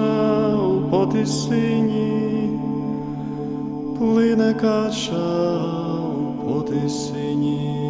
кача по тисині, плине кача по тисині.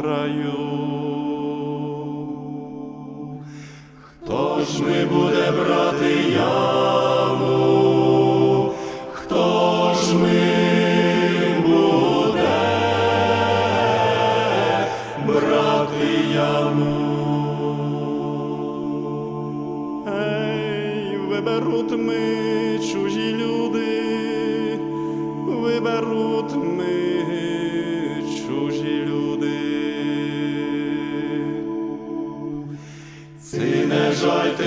краю. Хто ж ми буде брати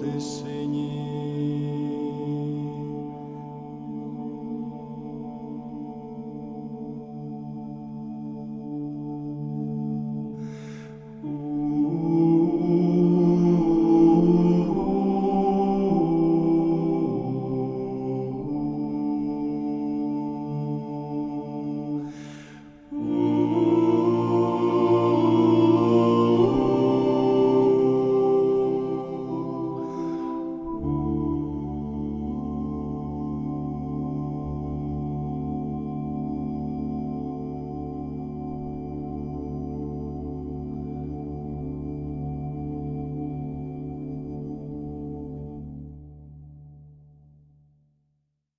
по тисині.